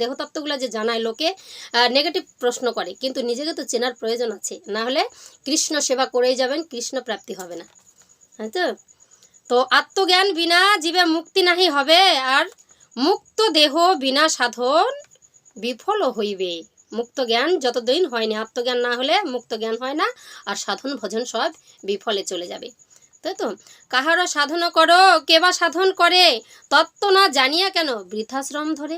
দেহতত্ত্বগুলো যে জানায় লোকে নেগেটিভ প্রশ্ন করে। কিন্তু নিজেকে তো চেনার প্রয়োজন আছে। না হলে কৃষ্ণ সেবা করেই যাবেন, কৃষ্ণ প্রাপ্তি হবে না। হ্যাঁ তো? তো আত্মজ্ঞান বিনা জীবে মুক্তি নাহি হবে, আর মুক্ত দেহ বিনা সাধন বিফল হইবে। মুক্ত জ্ঞান যতদিন হয়নি, আত্মজ্ঞান না হলে মুক্ত জ্ঞান হয় না, আর সাধন ভজন সব বিফলে চলে যাবে। তাই তো? কাহারও সাধন করো, কেবা সাধন করে, তত্ত্ব না জানিয়া কেন বৃদ্ধাশ্রম ধরে?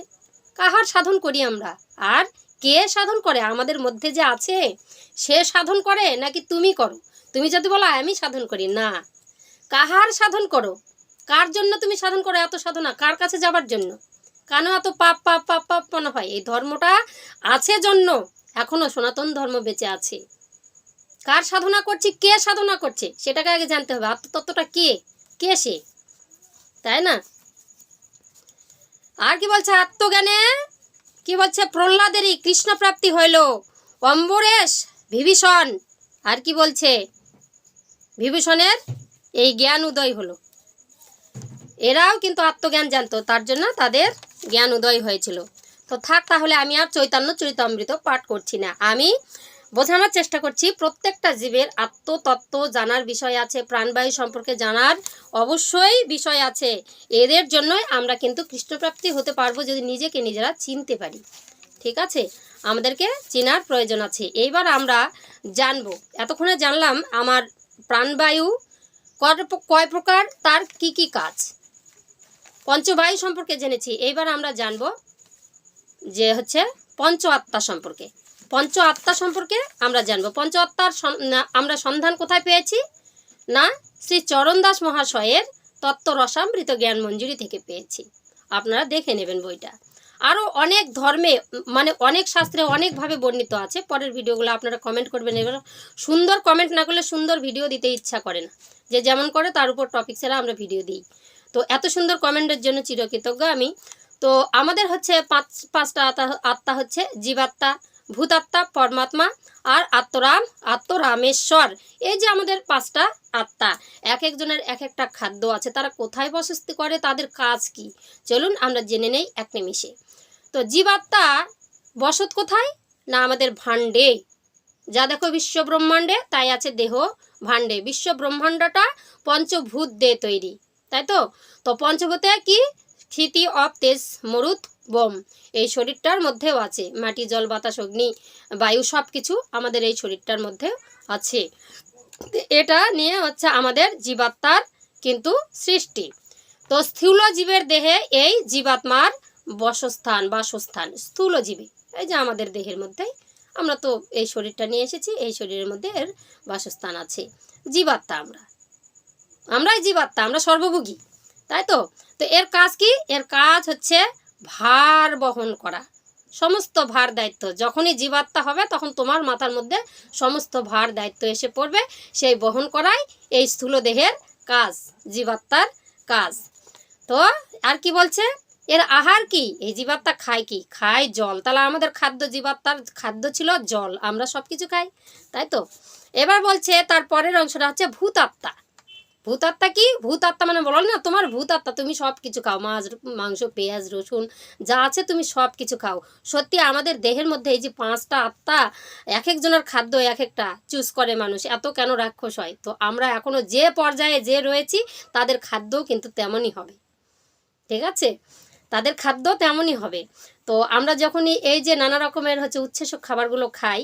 কাহার সাধন করি আমরা? আর কে সাধন করে? আমাদের মধ্যে যে আছে, সে সাধন করে নাকি তুমি করো? তুমি যদি বলো, আমি সাধন করি। না। কাহার সাধন করো? কার জন্য তুমি সাধন করো? এত সাধনা। কার কাছে যাবার জন্য? কেন এত পাপ পাপ পাপ পাপ মনে হয়? এই ধর্মটা আছে জন্য। এখনও সনাতন ধর্ম বেঁচে আছে। কার সাধনা করছি? কে সাধনা করছে? সেটাকে আগে জানতে হবে। আত্মতত্ত্বটা কে? কে সে? তাই না? আর কি বলছে আত্মজ্ঞানে? কি বলছে? প্রহ্লাদেরই কৃষ্ণ প্রাপ্তি হইল। অম্বরেশ, বিভীষণ, আর কি বলছে? বিভীষণের এই জ্ঞান উদয় হলো। এরাও কিন্তু আত্মজ্ঞান জানতো, তার জন্য তাদের জ্ঞান উদয় হয়েছিল। তো থাক তাহলে, আমি আর চৈতন্য চরিতামৃত পাঠ করছি না। আমি বোঝানোর চেষ্টা করছি, প্রত্যেকটা জীবের আত্মতত্ত্ব জানার বিষয় আছে, প্রাণবায়ু সম্পর্কে জানার অবশ্যই বিষয় আছে। এদের জন্যই আমরা কিন্তু কৃষ্ণপ্রাপ্তি হতে পারব যদি নিজেকে নিজেরা চিনতে পারি। ঠিক আছে? আমাদেরকে চেনার প্রয়োজন আছে। এইবার আমরা জানব। এতক্ষণে জানলাম আমার প্রাণবায়ু কয় প্রকার, তার কি কি কাজ? পঞ্চবায়ু সম্পর্কে জেনেছি। এইবার আমরা জানব যে হচ্ছে পঞ্চ আত্মা সম্পর্কে। পঞ্চ আত্মা সম্পর্কে আমরা জানব। পঞ্চ আত্মার আমরা সন্ধান কোথায় পেয়েছি? না, শ্রী চরণদাস মহাশয়ের তত্ত্ব রসামৃত জ্ঞান মঞ্জুরি থেকে পেয়েছি। আপনারা দেখে নেবেন বইটা। আরও অনেক ধর্মে মানে অনেক শাস্ত্রে অনেকভাবে বর্ণিত আছে। পরের ভিডিওগুলো আপনারা কমেন্ট করবেন এবার সুন্দর কমেন্ট না করলে সুন্দর ভিডিও দিতে ইচ্ছা করে না। যে যেমন করে তার উপর টপিক ছাড়া আমরা ভিডিও দিই। তো এত সুন্দর কমেন্টের জন্য চিরকৃতজ্ঞ আমি। তো আমাদের হচ্ছে পাঁচ, পাঁচটা আত্মা আত্মা হচ্ছে জীবাত্মা ভূতাত্মা, পরমাত্মা আর আত্মরাম, আত্মরামেশ্বর। এই যে আমাদের পাঁচটা আত্মা, এক একজনের এক একটা খাদ্য আছে, তারা কোথায় বসতি করে, তাদের কাজ কি? চলুন আমরা জেনে নেই এক নিমিষে। তো জীবাত্মা বসত কোথায়? না আমাদের ভাণ্ডে। যা দেখো বিশ্ব ব্রহ্মাণ্ডে তাই আছে দেহ ভাণ্ডে। বিশ্ব ব্রহ্মাণ্ডটা পঞ্চভূত দিয়ে তৈরি, তাই তো? তো পঞ্চভূতে কি? স্থিতি অপ তেজ মরুত বোম। এই শরীরটার মধ্যেও আছে। মাটি, জল, বাতাস, অগ্নি, বায়ু সব কিছু আমাদের এই শরীরটার মধ্যে আছে। এটা নিয়ে হচ্ছে আমাদের জীবাত্মার কিন্তু সৃষ্টি। তো স্থূল জীবের দেহে এই জীবাত্মার বসস্থান, বাসস্থান, স্থূল জীবে এই যে আমাদের দেহের মধ্যেই আমরা তো এই শরীরটা নিয়ে এসেছি, এই শরীরের মধ্যে এর বাসস্থান আছে। জীবাত্মা আমরা। আমরাই জীবাত্মা, আমরা সর্বভোগী। তাই তো? তো এর কাজ কি? এর কাজ হচ্ছে ভার বহন করা। সমস্ত ভার দায়িত্ব, যখনই জীবাত্মা হবে তখন তোমার মাথার মধ্যে সমস্ত ভার দায়িত্ব এসে পড়বে। সেই বহন করাই এই স্থূল দেহের কাজ, জীবাত্মার কাজ। তো আর কি বলছে? এর আহার কি? এই জীবাত্মা খায় কি? খায় জল। তাহলে আমাদের খাদ্য জীবাত্মার খাদ্য ছিল জল, আমরা সব কিছু খাই, তাই তো? এবার বলছে তার পরের অংশটা হচ্ছে ভূতাত্মা। ভূতাত্মা কি? ভূতাত্মা মানে বলো না, তোমার ভূতাত্মা, তুমি সব কিছু খাও। মাছ, মাংস, পেঁয়াজ, রসুন, যা আছে তুমি সব কিছু খাও। সত্যি আমাদের দেহের মধ্যে এই যে পাঁচটা আত্মা, এক একজনের খাদ্য এক একটা চুজ করে মানুষ। এত কেন রাক্ষস হয়? তো আমরা এখনও যে পর্যায়ে যে রয়েছি, তাদের খাদ্যও কিন্তু তেমনই হবে। ঠিক আছে? তাদের খাদ্য তেমনই হবে। তো আমরা যখনই এই যে নানা রকমের হচ্ছে উচ্ছেসক খাবারগুলো খাই,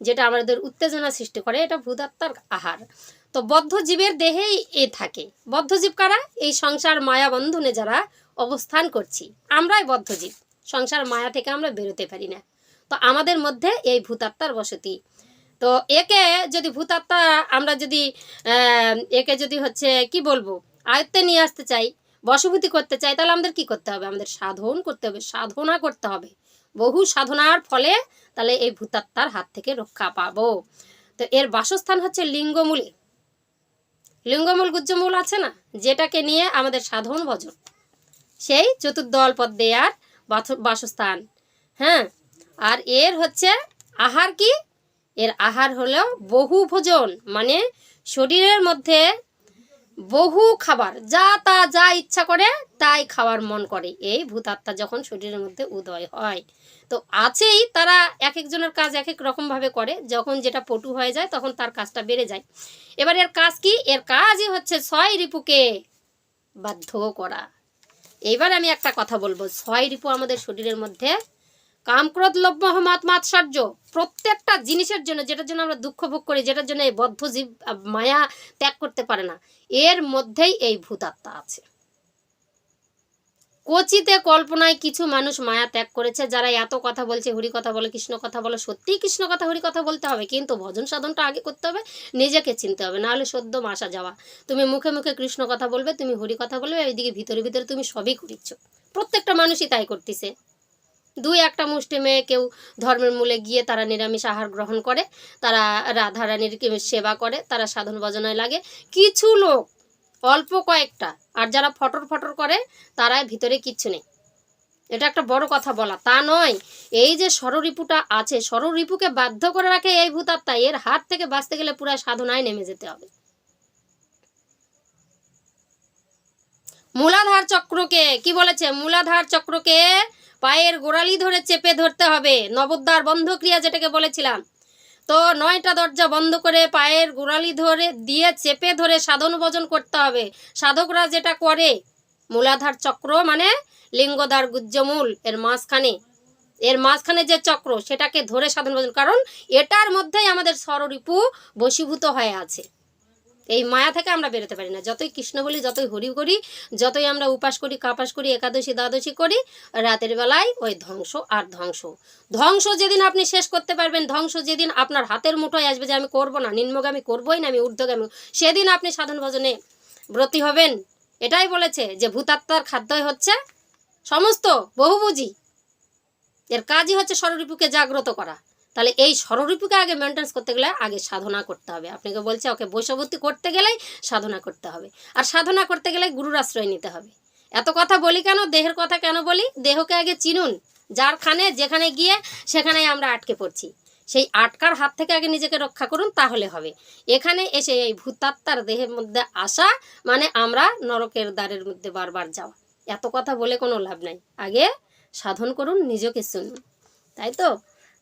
যেটা আমাদের উত্তেজনা সৃষ্টি করে, এটা ভূতাত্মার আহার। তো বদ্ধজীবের দেহেই এ থাকে। বদ্ধজীব কারা? এই সংসার মায়া বন্ধনে যারা অবস্থান করছি। আমরাই বদ্ধজীব। সংসার মায়া থেকে আমরা বেরোতে পারি না। তো আমাদের মধ্যে এই ভূতাত্মার বসতি। তো একে যদি ভূতাত্মা আমরা যদি একে যদি হচ্ছে কি বলব? আয়ত্তে নিয়ে আসতে চাই বশভূতি করতে চাই, তাহলে আমাদের কি করতে হবে? আমাদের সাধন করতে হবে, সাধনা করতে হবে। বহু সাধনার ফলে তাহলে এই ভূতাত্মার হাত থেকে রক্ষা পাবো। তো এর বাসস্থান হচ্ছে লিঙ্গমূলে। লিঙ্গমূল গুজ্জমূল আছে না? যেটাকে নিয়ে আমাদের সাধন ভজন। সেই চতুর্দল পদ দেয়ার বাসস্থান। হ্যাঁ? আর এর হচ্ছে আহার কি? এর আহার হলো বহু ভোজন মানে শরীরের মধ্যে বহু খাবার, যা তা যা ইচ্ছা করে, তাই খাওয়ার মন করে। এই ভূতাত্মা যখন শরীরের মধ্যে উদয় হয়, তো আছেই, তারা এক একজনের কাজ এক এক রকমভাবে করে। যখন যেটা পটু হয়ে যায়, তখন তার কাজটা বেড়ে যায়। এবার এর কাজ কি? এর কাজই হচ্ছে ছয় রিপুকে বাধ্য করা। এইবার আমি একটা কথা বলব। ছয় রিপু আমাদের শরীরের মধ্যে কামক্রোধ লোভ মোহ মত মাৎসর্য। প্রত্যেকটা জিনিসের জন্য, যেটার জন্য আমরা দুঃখ ভোগ করি, যেটার জন্য এই বদ্ধ জীব মায়া ত্যাগ করতে পারে না, এর মধ্যেই এই ভূতাত্মা আছে। কোচিতে কল্পনায় কিছু মানুষ মায়া ত্যাগ করেছে, যারা এত কথা বলছে, হরি কথা বলে, কৃষ্ণ কথা বলে, সত্যিই কৃষ্ণ কথা, হরি কথা বলতে হবে, কিন্তু ভজন সাধনটা আগে করতে হবে, নিজেকে চিনতে হবে, নাহলে সদ্য মাসা যাওয়া। তুমি মুখে মুখে কৃষ্ণ কথা বলবে, তুমি হরি কথা বলবে, এইদিকে ভিতরে ভিতরে তুমি সবই করিচ্ছ। প্রত্যেকটা মানুষই তাই করতেছে। দুই একটা মুষ্টি মেয়ে কেউ ধর্মের মূলে গিয়ে তারা নিরামিষ আহার গ্রহণ করে, তারা রাধারানীর সেবা করে, তারা সাধন ভজনায় লাগে। কিছু লোক, অল্প কয়েকটা, আর যারা ফটর ফটর করে, তারা ভিতরে কিচ্ছু নেই। এটা একটা বড় কথা বলা, তা নয়, এই যে ষড়রিপুটা আছে ষড়রিপুকে বাধ্য করে রাখে এই ভূতাত্মা, এর হাত থেকে বাঁচতে গেলে পুরো সাধনায় নেমে যেতে হবে। মূলাধার চক্রকে, কি বলেছে? মূলাধার চক্রকে পায়ের গোড়ালি ধরে চেপে ধরতে হবে। নবদ্বার বন্ধ ক্রিয়া যেটাকে বলেছিলাম। তো নয়টা দরজা বন্ধ করে পায়ের গোড়ালি ধরে দিয়ে চেপে ধরে সাধন ভজন করতে হবে। সাধকরা যেটা করে, মূলাধার চক্র মানে লিঙ্গদার গুজ্জমূল, এর মাঝখানে। এর মাঝখানে যে চক্র, সেটাকে ধরে সাধন ভজন। কারণ এটার মধ্যেই আমাদের স্বররিপু বশীভূত হয়ে আছে। এই মায়া থেকে আমরা বেরোতে পারি না। যতই কৃষ্ণ বলি, যতই হরি করি, যতই আমরা উপাস করি, কাপাস করি, একাদশী, দ্বাদশী করি, রাতের বেলায় ওই ধ্বংস আর ধ্বংস। ধ্বংস যেদিন আপনি শেষ করতে পারবেন, ধ্বংস যেদিন আপনার হাতের মুঠোয় আসবে যে আমি করব না, নিম্নগামী করবই না, আমি ঊর্ধ্বগামী। সেদিন আপনি সাধন ভজনে ব্রতী হবেন। এটাই বলেছে যে ভূতাত্মার খাদ্যই হচ্ছে সমস্ত বহুবুঝি এর কাজই হচ্ছে স্বরূপকে জাগ্রত করা। তাহলে এই স্বরূপকে আগে মেনটেন্স করতে গেলে আগে সাধনা করতে হবে। আপনাকে বলছে ওকে বৈশবর্তী করতে গেলেই সাধনা করতে হবে। আর সাধনা করতে গেলে গুরুর আশ্রয় নিতে হবে। এত কথা বলি কেন? দেহের কথা কেন বলি? দেহকে আগে চিনুন। যার খানে, যেখানে গিয়ে সেখানেই আমরা আটকে পড়ছি। সেই আটকার হাত থেকে আগে নিজেকে রক্ষা করুন, তাহলে হবে। এখানে এসে এই ভূতাত্মার দেহের মধ্যে আসা মানে আমরা নরকের দ্বারের মধ্যে বারবার যাওয়া। এত কথা বলে কোনো লাভ নাই। আগে সাধন করুন, নিজেকে শুনুন তাই তো?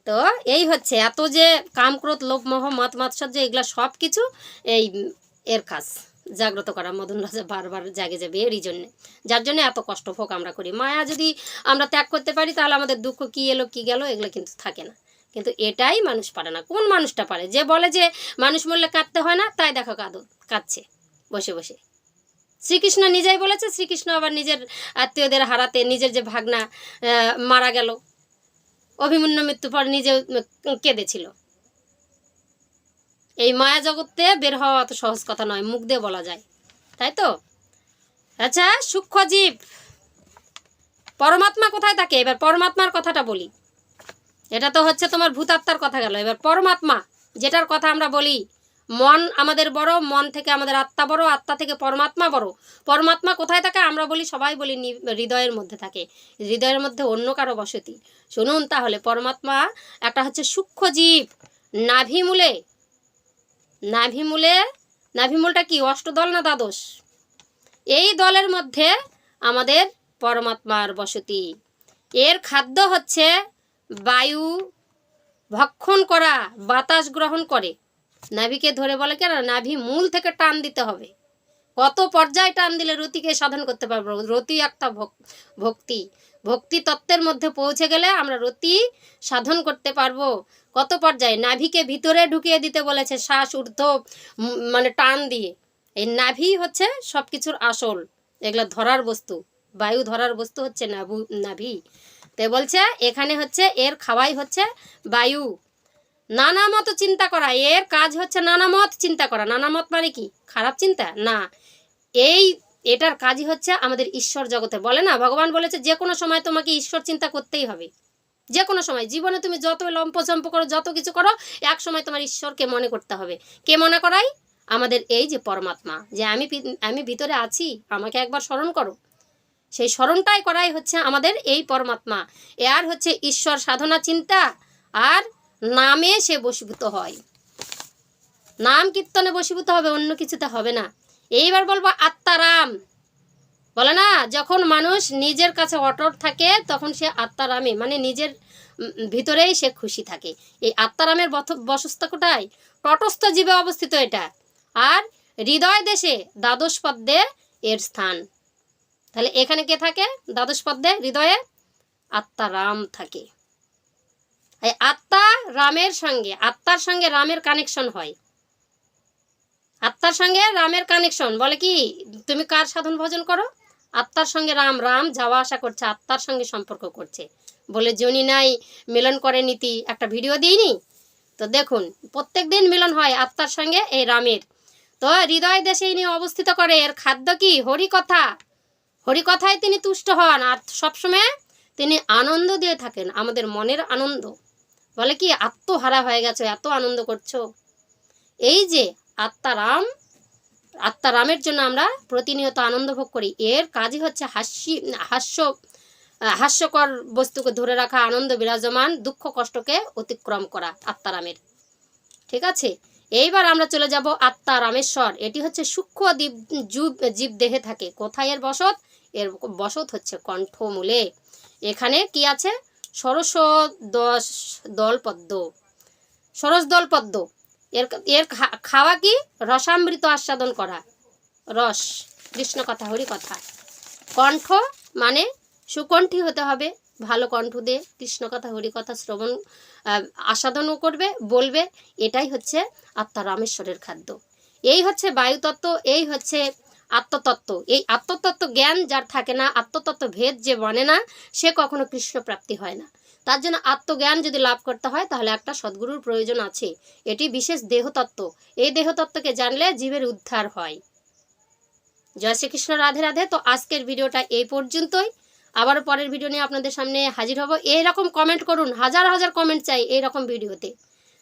তো এই হচ্ছে এত যে কামক্রোধ লোভ মোহ মত মাৎসর্য এগুলা সব কিছু এই এর কাজ। জাগ্রত করা মদন রাজা বারবার জাগে যাবে এরই জন্যে। যার জন্য এত কষ্ট ভোগ আমরা করি। মায়া যদি আমরা ত্যাগ করতে পারি, তাহলে আমাদের দুঃখ কি এলো, কি গেল, এগুলো কিন্তু থাকে না। কিন্তু এটাই মানুষ পারে না। কোন মানুষটা পারে? যে বলে যে মানুষ মরলে কাঁদতে হয় না, তাই দেখো কাঁদো, কাঁদছে, বসে বসে। শ্রীকৃষ্ণ নিজেই বলেছে, শ্রীকৃষ্ণ আবার নিজের আত্মীয়দের হারাতে নিজের যে ভাগনা মারা গেল। অভিমন্যু মৃত্যু পর নিজে কেঁদেছিল। এই মায়া জগতে বের হওয়া অত সহজ কথা নয়, মুখ দিয়ে বলা যায়। তাই তো? আচ্ছা সূক্ষ্মজীব, পরমাত্মা কোথায় থাকে এবার পরমাত্মার কথাটা বলি। এটা তো হচ্ছে তোমার ভূতাত্মার কথা গেল। এবার পরমাত্মা, যেটার কথা আমরা বলি মন আমাদের বড়, মন থেকে আমাদের আত্মা বড়, আত্মা থেকে পরমাত্মা বড়। পরমাত্মা কোথায় থাকে? আমরা বলি, সবাই বলি হৃদয়ের মধ্যে থাকে। হৃদয়ের মধ্যে অন্য কারও বসতি। শুনুন তাহলে, পরমাত্মা একটা হচ্ছে সূক্ষ্ম জীব। নাভিমূলে নাভিমূলে নাভিমূলটা কি? অষ্টদল না দ্বাদশ? এই দলের মধ্যে আমাদের পরমাত্মার বসতি। এর খাদ্য হচ্ছে বায়ু ভক্ষণ করা, বাতাস গ্রহণ করে। নাভিকে ধরে বলে কেন? নাভি মূল থেকে টান দিতে হবে। কত পর্যায়ে টান দিলে রতিকে সাধন করতে পারব? রতি একটা ভক- ভক্তি। ভক্তি তত্ত্বের মধ্যে পৌঁছে গেলে আমরা রতি সাধন করতে পারব। কত পর্যায়ে? নাভিকে ভিতরে ঢুকিয়ে দিতে বলেছে শ্বাস, ঊর্ধ্ব মানে টান দিয়ে। এই নাভি হচ্ছে সব কিছুর আসল। এগুলা ধরার বস্তু। বায়ু ধরার বস্তু হচ্ছে নাভু, নাভি। তে বলছে, এখানে হচ্ছে এর খাওয়াই হচ্ছে বায়ু। নানা মত চিন্তা করা, এর কাজ হচ্ছে নানা মত চিন্তা করা। নানা মত মানে কি? খারাপ চিন্তা? না। এই, এটার কাজই হচ্ছে আমাদের ঈশ্বর জগতে। বলে না? ভগবান বলেছে যে কোনো সময় তোমাকে ঈশ্বর চিন্তা করতেই হবে। যে কোনো সময়। জীবনে তুমি যত লম্পচম্প করো, যত কিছু করো, এক সময় তোমার ঈশ্বরকে মনে করতে হবে। কে মনে করাই আমাদের এই যে পরমাত্মা, যে আমি আমি ভিতরে আছি, আমাকে একবার স্মরণ করো। সেই স্মরণটাই করাই হচ্ছে আমাদের এই পরমাত্মা। এ আর হচ্ছে ঈশ্বর সাধনা চিন্তা, আর নামে সে বশীভূত হয়। নাম কীর্তনে বশীভূত হবে, অন্য কিছুতে হবে না। এইবার বলব আত্মারাম। বলে না, যখন মানুষ নিজের কাছে অটট থাকে, তখন সে আত্মারামে মানে নিজের ভিতরেই সে খুশি থাকে। এই আত্মারামের বসস্থ কোটায় তটস্থ জীবে অবস্থিত এটা। আর হৃদয় দেশে দ্বাদশ পদ্মে এর স্থান। তাহলে এখানে কে থাকে? দ্বাদশ পদ্মে হৃদয়ে আত্মারাম থাকে। এই আত্মা রামের সঙ্গে, আত্মার সঙ্গে রামের কানেকশন হয়। আত্মার সঙ্গে রামের কানেকশন বলে কি? তুমি কার সাধন ভজন করো? আত্মার সঙ্গে রাম রাম যাওয়া আসা করছে, আত্মার সঙ্গে সম্পর্ক করছে। বলে জনি নাই, মিলন করে নীতি একটা ভিডিও দিইনি? তো দেখুন, প্রত্যেক দিন মিলন হয় আত্মার সঙ্গে এই রামের। তো হৃদয় দেশে ইনি অবস্থিত করে, এর খাদ্য কি? হরিকথা। হরিকথায় তিনি তুষ্ট হন, আর সবসময় তিনি আনন্দ দিয়ে থাকেন, আমাদের মনের আনন্দ। বলে কি আত্মহারা হয়ে গেছো, এত আনন্দ করছ? এই যে আত্মারাম আত্মারামের জন্য আমরা প্রতিনিয়ত আনন্দ ভোগ করি। এর কাজই হচ্ছে হাস্যি হাস্য, হাস্যকর বস্তুকে ধরে রাখা, আনন্দ বিরাজমান, দুঃখ কষ্টকে অতিক্রম করা আত্মারামের ঠিক আছে? এইবার আমরা চলে যাব আত্মা রামেশ্বর। এটি হচ্ছে সূক্ষ্ম দ্বীপ জীব জীব দেহে থাকে। কোথায় এর বসত? এর বসত হচ্ছে কণ্ঠমূলে। এখানে কি আছে? ষোড়শ দশ দলপদ্ম ষোড়শ দলপদ্ম এর এর খাওয়া কি? রসামৃত আস্বাদন করা। রস। কৃষ্ণ কথা, হরি কথা। কণ্ঠ মানে সুকণ্ঠী হতে হবে, ভালো কণ্ঠ দিয়ে কৃষ্ণ কথা, হরি কথা শ্রবণ আস্বাদনও করবে, বলবে। এটাই হচ্ছে আত্মা রামেশ্বরের খাদ্য। এই হচ্ছে বায়ুতত্ত্ব, এই হচ্ছে আত্মতত্ত্ব। এই আত্মতত্ত্ব জ্ঞান যার থাকে না, আত্মতত্ত্ব ভেদ যে বনে না, সে কখনো কৃষ্ণ প্রাপ্তি হয় না। তার জন্য আত্মজ্ঞান যদি লাভ করতে হয়, তাহলে একটা সদ্গুরুর প্রয়োজন আছে। এটি বিশেষ দেহতত্ত্ব। এই দেহতত্ত্বকে জানলে জীবের উদ্ধার হয়। জয় শ্রীকৃষ্ণ, রাধে রাধে। তো আজকের ভিডিওটা এই পর্যন্তই। আবারও পরের ভিডিও নিয়ে আপনাদের সামনে হাজির হব। এইরকম কমেন্ট করুন, হাজার হাজার কমেন্ট চাই এইরকম ভিডিওতে।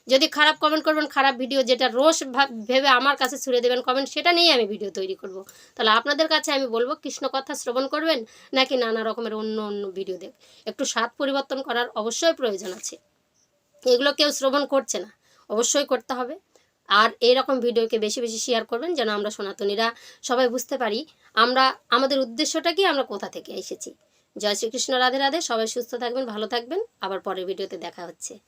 যদি খারাপ কমেন্ট করবেন, খারাপ ভিডিও যেটা রোষ ভাব- আমার কাছে ছুড়ে দেবেন কমেন্ট সেটা নিয়েই আমি ভিডিও তৈরি করব। তাহলে আপনাদের কাছে আমি বলব, কৃষ্ণ কথা শ্রবণ করবেন নাকি নানা রকমের অন্য অন্য ভিডিও দেখ? একটু স্বাদ পরিবর্তন করার অবশ্যই প্রয়োজন আছে। এগুলো কেউ শ্রবণ করছে না, অবশ্যই করতে হবে। আর এইরকম ভিডিওকে বেশি বেশি শেয়ার করবেন যেন আমরা সনাতনীরা সবাই বুঝতে পারি আমরা, আমাদের উদ্দেশ্যটা কি, আমরা কোথা থেকে এসেছি। জয় শ্রীকৃষ্ণ, রাধে রাধে, সবাই সুস্থ থাকবেন, ভালো থাকবেন। আবার পরের ভিডিওতে দেখা হচ্ছে।